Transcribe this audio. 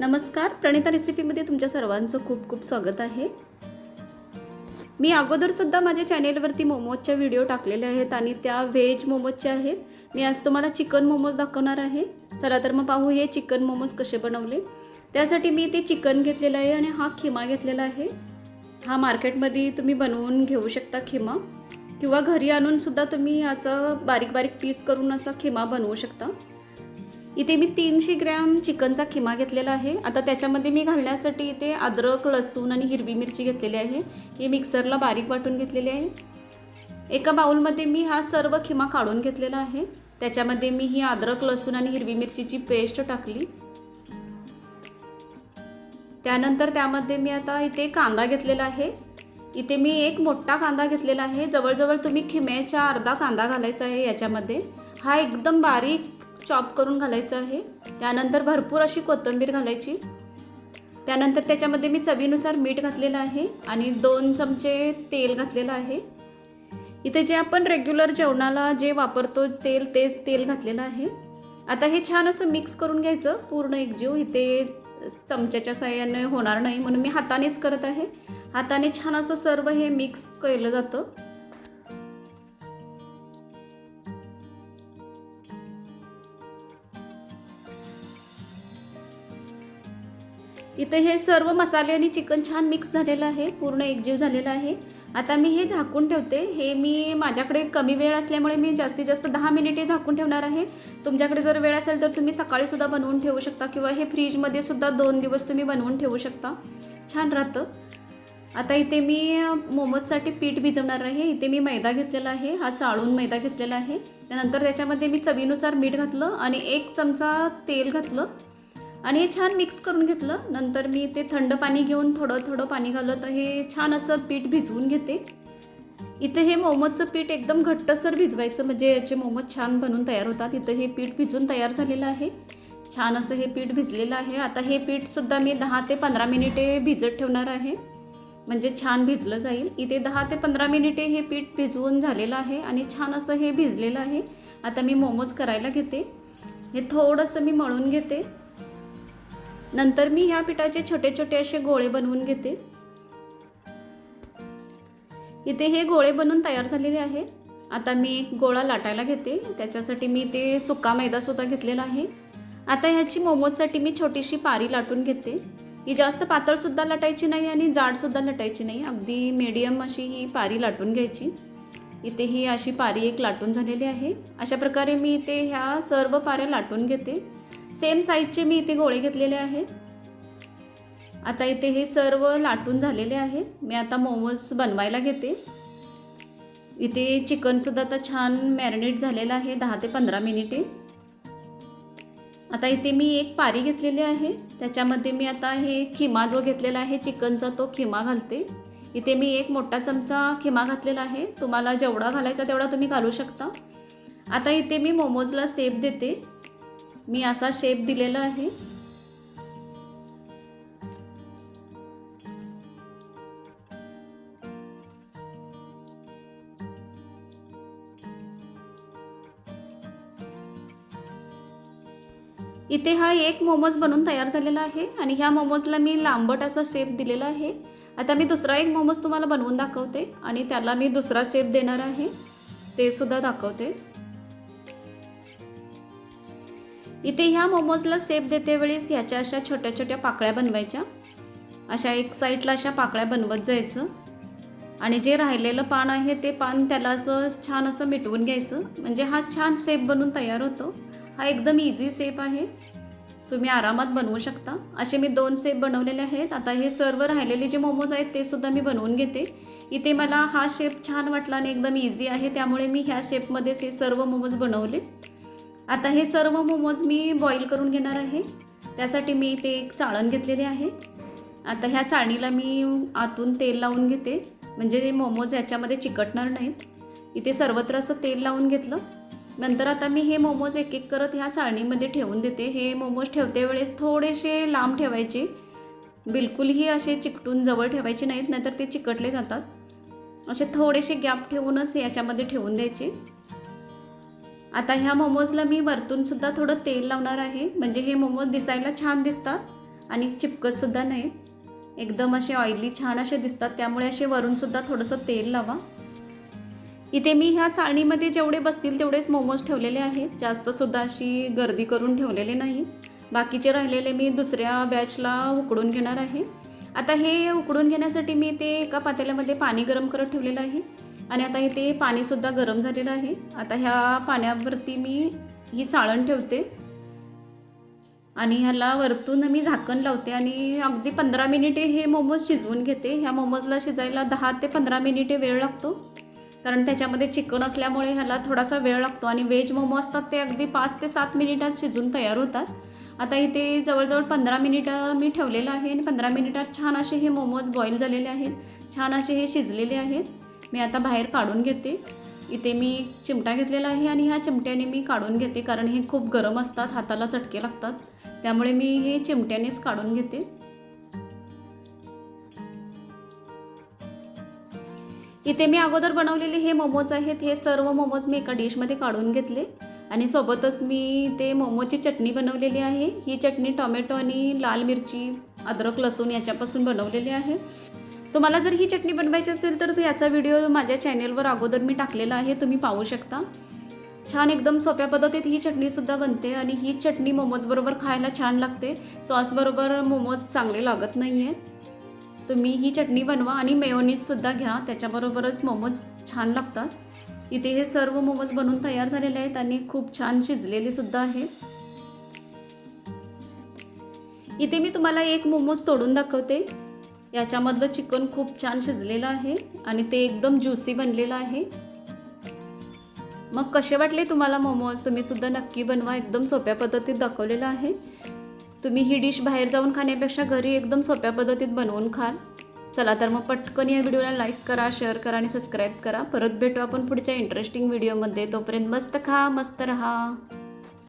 नमस्कार प्रणिता रेसिपीमध्ये तुमच्या सर्वांचं खूप खूप स्वागत आहे. मी अगोदरसुद्धा माझ्या चॅनेलवरती मोमोजच्या व्हिडिओ टाकलेले आहेत आणि त्या व्हेज मोमोजच्या आहेत. मी आज तुम्हाला चिकन मोमोज दाखवणार आहे. चला तर मग पाहू हे चिकन मोमोज कसे बनवले. त्यासाठी मी ते चिकन घेतलेलं आहे आणि हा खिमा घेतलेला आहे. हा मार्केटमध्ये तुम्ही बनवून घेऊ शकता खिमा. किंवा घरी आणूनसुद्धा तुम्ही याचा बारीक बारीक पीस करून असा खिमा बनवू शकता. इथे मी तीनशे ग्रॅम चिकनचा खिमा घेतलेला आहे. आता त्याच्यामध्ये मी घालण्यासाठी इथे अद्रक लसूण आणि हिरवी मिरची घेतलेली आहे. हे मिक्सरला बारीक वाटून घेतलेली आहे. एका बाउलमध्ये मी हा सर्व खिमा काढून घेतलेला आहे. त्याच्यामध्ये मी ही अद्रक लसूण आणि हिरवी मिरचीची पेस्ट टाकली. त्यानंतर त्यामध्ये मी आता इथे कांदा घेतलेला आहे. इथे मी एक मोठा कांदा घेतलेला आहे. जवळजवळ तुम्ही खिम्याच्या अर्धा कांदा घालायचा आहे याच्यामध्ये. हा एकदम बारीक चॉप करून घालायचं आहे. त्यानंतर भरपूर अशी कोथिंबीर घालायची. त्यानंतर त्याच्यामध्ये मी चवीनुसार मीठ घातलेलं आहे आणि दोन चमचे तेल घातलेलं आहे. इथे जे आपण रेग्युलर जेवणाला जे वापरतो तेल तेच तेल घातलेलं आहे. आता हे छान असं मिक्स करून घ्यायचं. पूर्ण एकजीव इथे चमच्याच्या साह्याने होणार नाही म्हणून मी हातानेच करत आहे. हाताने छान असं सर्व हे मिक्स केलं जातं. इथे हे सर्व मसाले आणि चिकन छान मिक्स झालेलं आहे पूर्ण एकजीव झालेला आहे. आता मी हे झाकून ठेवते. हे मी माझ्याकडे कमी वेळ असल्यामुळे मी जास्तीत जास्त दहा मिनिटे झाकून ठेवणार आहे. तुमच्याकडे जर वेळ असेल तर तुम्ही सकाळीसुद्धा बनवून ठेवू शकता किंवा हे फ्रीजमध्ये सुद्धा दोन दिवस तुम्ही बनवून ठेवू शकता. छान राहतं. आता इथे मी मोमोजसाठी पीठ भिजवणार आहे. इथे मी मैदा घेतलेला आहे. हा चाळून मैदा घेतलेला आहे. त्यानंतर त्याच्यामध्ये मी चवीनुसार मीठ घातलं आणि एक चमचा तेल घातलं. आणि हे छान मिक्स करून घेतलं. नंतर मी ते थंड पाणी घेऊन थोडं थोडं पाणी घालत हे छान असं पीठ भिजवून घेते. इथे हे मोमोजचं पीठ एकदम घट्टसर भिजवायचं म्हणजे याचे मोमोज छान बनून तयार होतात. इथं हे पीठ भिजवून तयार झालेलं आहे. छान असं हे पीठ भिजलेलं आहे. आता हे पीठसुद्धा मी दहा ते पंधरा मिनिटे भिजत ठेवणार आहे. म्हणजे छान भिजलं जाईल. इथे दहा ते पंधरा मिनिटे हे पीठ भिजवून झालेलं आहे आणि छान असं हे भिजलेलं आहे. आता मी मोमोज करायला घेते. हे थोडंसं मी मळून घेते. नंतर मी ह्या पिठाचे छोटे छोटे असे गोळे बनवून घेते. इथे हे गोळे बनवून तयार झालेले आहे. आता मी एक गोळा लाटायला घेते. त्याच्यासाठी मी ते सुका मैदासुद्धा घेतलेला आहे. आता ह्याची मोमोजसाठी मी छोटीशी पारी लाटून घेते. ही जास्त पातळसुद्धा लाटायची नाही आणि जाडसुद्धा लाटायची नाही. अगदी मीडियम अशी ही पारी लाटून घ्यायची. इथे ही अशी पारी एक लाटून झालेली आहे. अशा प्रकारे मी इथे ह्या सर्व पाऱ्या लाटून घेते. सेम साईजचे मी इथे गोळे घेतलेले आहे आता इथे हे सर्व लाटून झालेले आहे मी आता मोमोज बनवायला घेते. इथे चिकनसुद्धा आता छान मॅरिनेट झालेलं आहे दहा ते पंधरा मिनिटे. आता इथे मी एक पारी घेतलेली आहे. त्याच्यामध्ये मी आता हे खिमा जो घेतलेला आहे चिकनचा तो खिमा घालते. इथे मी एक मोठा चमचा खिमा घातलेला आहे. तुम्हाला जेवढा घालायचा तेवढा तुम्ही घालू शकता. आता इथे मी मोमोजला सेप देते. मी असा शेप दिलेला आहे. इथे हा एक मोमोज बनून तयार झालेला आहे आणि ह्या मोमोजला मी लांबट असा शेप दिलेला आहे. आता मी दुसरा एक मोमोज तुम्हाला बनवून दाखवते आणि त्याला मी दुसरा शेप देणार आहे. ते सुद्धा दाखवते. इथे ह्या मोमोजला सेप देते वेळेस ह्याच्या अशा छोट्या छोट्या पाकळ्या बनवायच्या. अशा एक साईडला अशा पाकळ्या बनवत जायचं. आणि जे राहिलेलं पान आहे ते पान त्याला असं छान असं मिटवून घ्यायचं. म्हणजे हा छान सेप बनून तयार होतो. हा एकदम इझी सेप आहे. तुम्ही आरामात बनवू शकता. असे मी दोन सेप बनवलेले आहेत. आता हे सर्व राहिलेले जे मोमोज आहेत ते सुद्धा मी बनवून घेते. इथे मला हा शेप छान वाटला आणि एकदम इझी आहे. त्यामुळे मी ह्या शेपमध्येच हे सर्व मोमोज बनवले. आता हे सर्व मोमोज मी बॉईल करून घेणार आहे. त्यासाठी मी इथे एक चाळण घेतलेली आहे. आता ह्या चाळणीला मी आतून तेल लावून घेते. म्हणजे ते मोमोज याच्यामध्ये चिकटणार नाहीत. इथे सर्वत्र असं तेल लावून घेतलं. नंतर आता मी हे मोमोज एक एक करत ह्या चाळणीमध्ये ठेवून देते. हे मोमोज ठेवते वेळेस थोडेसे लांब ठेवायचे. बिलकुलही असे चिकटून जवळ ठेवायचे नाहीत नाहीतर ते चिकटले जातात. असे थोडेसे गॅप ठेवूनच याच्यामध्ये ठेवून द्यायचे. आता ह्या मोमोजला मी वरतूनसुद्धा थोडं तेल लावणार आहे. म्हणजे हे मोमोज दिसायला छान दिसतात आणि चिपकतसुद्धा नाही एकदम असे ऑइली छान असे दिसतात. त्यामुळे असे वरूनसुद्धा थोडंसं तेल लावा. इथे मी ह्या चाळणीमध्ये जेवढे बसतील तेवढेच मोमोज ठेवलेले आहेत. जास्तसुद्धा अशी गर्दी करून ठेवलेले नाही. बाकीचे राहिलेले मी दुसऱ्या बॅचला उकडून घेणार आहे. आता हे उकडून घेण्यासाठी मी ते एका पातेल्यामध्ये पाणी गरम करत ठेवलेलं आहे. आणि आता इथे पाणीसुद्धा गरम झालेलं आहे. आता ह्या पाण्यावरती मी ही चाळण ठेवते. आणि ह्याला वरतून मी झाकण लावते आणि अगदी पंधरा मिनिटे हे मोमोज शिजवून घेते. ह्या मोमोजला शिजायला दहा ते पंधरा मिनिटे वेळ लागतो. कारण त्याच्यामध्ये चिकन असल्यामुळे ह्याला थोडासा वेळ लागतो आणि व्हेज मोमो असतात ते अगदी पाच ते सात मिनिटात शिजून तयार होतात. आता इथे जवळजवळ पंधरा मिनिटं मी ठेवलेलं आहे आणि पंधरा मिनिटात छान असे हे मोमोज बॉईल झालेले आहेत. छान असे हे शिजलेले आहेत. मी आता बाहेर काढून घेते. इथे मी चिमटा घेतलेला आहे आणि ह्या चिमट्याने मी काढून घेते कारण हे खूप गरम असतात हाताला चटके लागतात. त्यामुळे मी हे चिमट्यानेच काढून घेते. इथे मी अगोदर बनवलेले हे मोमोज आहेत हे सर्व मोमोज मी एका डिशमध्ये काढून घेतले. आणि सोबतच मी ते मोमोची चटणी बनवलेली आहे. ही चटणी टोमॅटो आणि लाल मिरची अद्रक लसूण याच्यापासून बनवलेली आहे. तुम्हाला जर ही चटणी बनवायची असेल तर याचा व्हिडिओ माझ्या चॅनेलवर अगोदर मी टाकलेला आहे तुम्ही पाहू शकता. छान एकदम सोप्या पद्धतीत ही चटणीसुद्धा बनते आणि ही चटणी मोमोजबरोबर खायला छान लागते. सॉसबरोबर मोमोज चांगले लागत नाही आहेत तुम्ही ही चटणी बनवा आणि मेयोनीजसुद्धा घ्या त्याच्याबरोबरच मोमोज छान लागतात. इथे हे सर्व मोमोज बनवून तयार झालेले आहेत आणि खूप छान शिजलेले सुद्धा इथे मी तुम्हाला एक मोमोज तोडून दाखवते. याच्यामधलं चिकन खूप छान शिजलेलं आहे आणि ते एकदम ज्युसी बनलेलं आहे. मग कसे वाटले तुम्हाला मोमोज? तुम्ही सुद्धा नक्की बनवा एकदम सोप्या पद्धतीत दाखवलेलं आहे. तुम्ही ही डिश बाहेर जाऊन खाण्यापेक्षा घरी एकदम सोप्या पद्धतीत बनवून खाल. चला तर मग पटकन या व्हिडिओला लाईक करा शेअर करा आणि सबस्क्राईब करा. परत भेटू आपण पुढच्या इंटरेस्टिंग व्हिडिओमध्ये तोपर्यंत मस्त खा मस्त रहा.